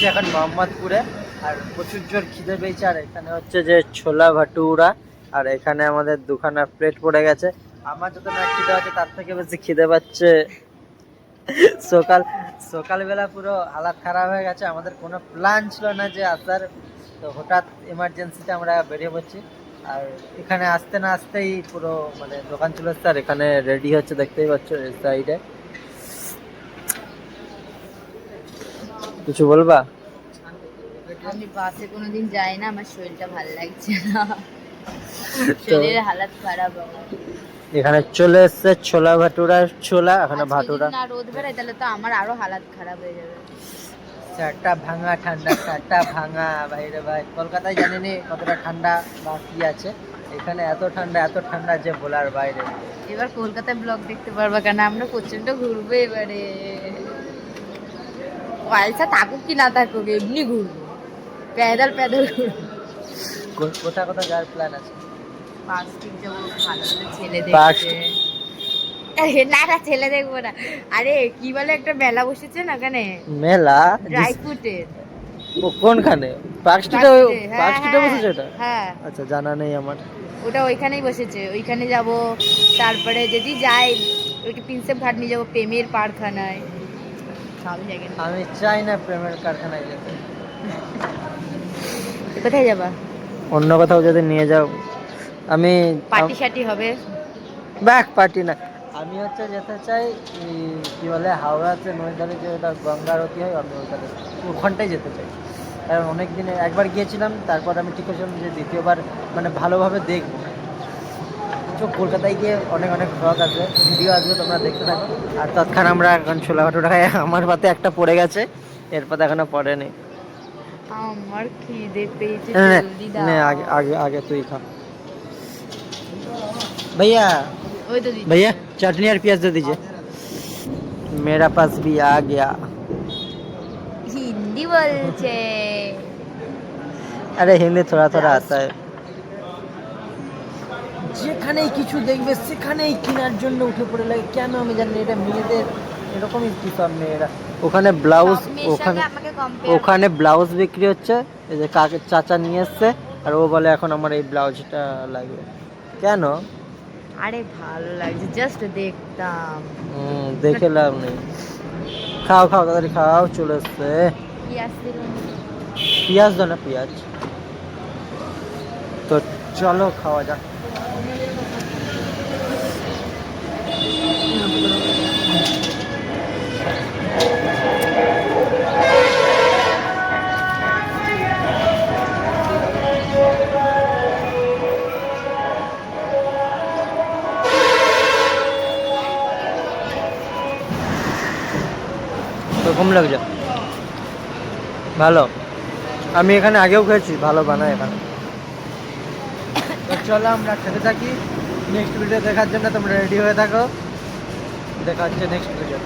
আছি এখন মোহাম্মদপুরে, আর প্রচুর জোর খিদে পেয়েছে, আর এখানে হচ্ছে যে ছোলা ভাটুরা, আর এখানে আমাদের দুখানা প্লেট পড়ে গেছে। আমার যত না খিদে আছে, তার থেকে বেশি খিদে পাচ্ছে। সকাল, সকালবেলা পুরো হালাত খারাপ হয়ে গেছে, আমাদের কোনো প্ল্যান ছিল না যে আসার। তো হঠাৎ এমার্জেন্সিতে আমরা বেরিয়ে পড়ছি, আর এখানে আসতে না আসতেই পুরো মানে দোকান চলে এসছে, আর এখানে রেডি হচ্ছে, দেখতেই পাচ্ছ সাইডে কিছু বলবা? আমি বাসে কোনোদিন যাই না আমার শরীরটা ভালো লাগছে না। শরীরের হালাত খারাপ আমার। এখানে চলে এসছে ছোলা ভাটুরা ছোলা এখানে ভাটুরা। না রোদ বেরোয় তাহলে তো আমার আরও হালাত খারাপ হয়ে যাবে। চারটা ভাঙা ঠান্ডা চারটা ভাঙা বাইরে ভাই। কলকাতায় জানি নি কতটা ঠান্ডা বা কি আছে? এখানে এত ঠান্ডা এত ঠান্ডা যে বলার বাইরে। এবার কলকাতায় ব্লগ দেখতে পারবা কেন আমরা প্রচণ্ড ঘুরবো এবারে। পয়সা থাকুক কি না থাকুক এমনি ঘুরবো। প্যাদাল প্যাদাল ঘুরবো। কোথা কোথা যাওয়ার প্ল্যান আছে? পার্কস্ট্রিট যাব ভালো ভালো ছেলে Park আরে না না ছেলে দেখব না। আরে কি বলে একটা মেলা বসেছে না ওখানে? মেলা? ড্রাই ফ্রুটের কোনখানে? পার্ক স্ট্রিটে পার্ক স্ট্রিটে বসেছে এটা হ্যাঁ। আচ্ছা জানা নেই আমার। ওটা ওইখানেই বসেছে। ওইখানে যাব তারপরে যদি যাই ওইটা প্রিন্সেপ ঘাট নিয়ে যাব প্রেমের পারখানায়। আমি চাই না প্রেমের কারখানায় যেতে। কোথায় যাবা? অন্য কোথাও যদি নিয়ে যাও। আমি পার্টি শার্টি হবে? ব্যাক পার্টি না। আমি হচ্ছে যেতে চাই কি বলে হাওড়াতে নৈদারে যে ওটা গঙ্গারতি হয় আমি ওইখানে ওখানটাই যেতে চাই। কারণ অনেক দিনে একবার গিয়েছিলাম তারপর আমি ঠিক করেছিলাম যে দ্বিতীয়বার মানে ভালোভাবে দেখব। তো কলকাতায় গিয়ে অনেক অনেক ব্লগ আসবে ভিডিও আসবে তোমরা দেখতে থাকো আর তৎক্ষণ আমরা এখন ছোলা ভাটুরা খাই আমার পাতে একটা পড়ে গেছে এরপর এখনো পড়েনি আমার খিদে পেয়েছে নে, নে, জলদি নে, দাও আগে আগে আগে তুই খা भैया ওই তো দিদি भैया चटनी और प्याज दे दीजिए मेरा पास भी आ गया হিন্দি বলছে अरे हिंदी थोड़ा थोड़ा आता है যেখানেই কিছু দেখবে সেখানেই কেনার জন্য উঠে পড়ে লাগে। কেন আমি জানি এটা মেয়েদের এরকমই সব মেয়েরা? ওখানে ব্লাউজ ওখানে ওখানে ব্লাউজ বিক্রি হচ্ছে। এই যে কাকে চাচা নিয়ে এসছে আর ও বলে এখন আমার এই ব্লাউজটা লাগবে। কেন? আরে ভালো লাগছে জাস্ট দেখতাম। হুম, দেখে লাভ নেই। খাও খাও তাড়াতাড়ি খাও চলে এসছে। পেঁয়াজ দাও না পেঁয়াজ। তো চলো খাওয়া যাক। কীরকম লাগছে। ভালো। আমি এখানে আগেও খেয়েছি ভালো বানায় এখানে। চলো আমরা খেতে থাকি। নেক্সট ভিডিও দেখার জন্য তোমরা রেডি হয়ে থাকো। দেখা হচ্ছে নেক্সট ভিডিও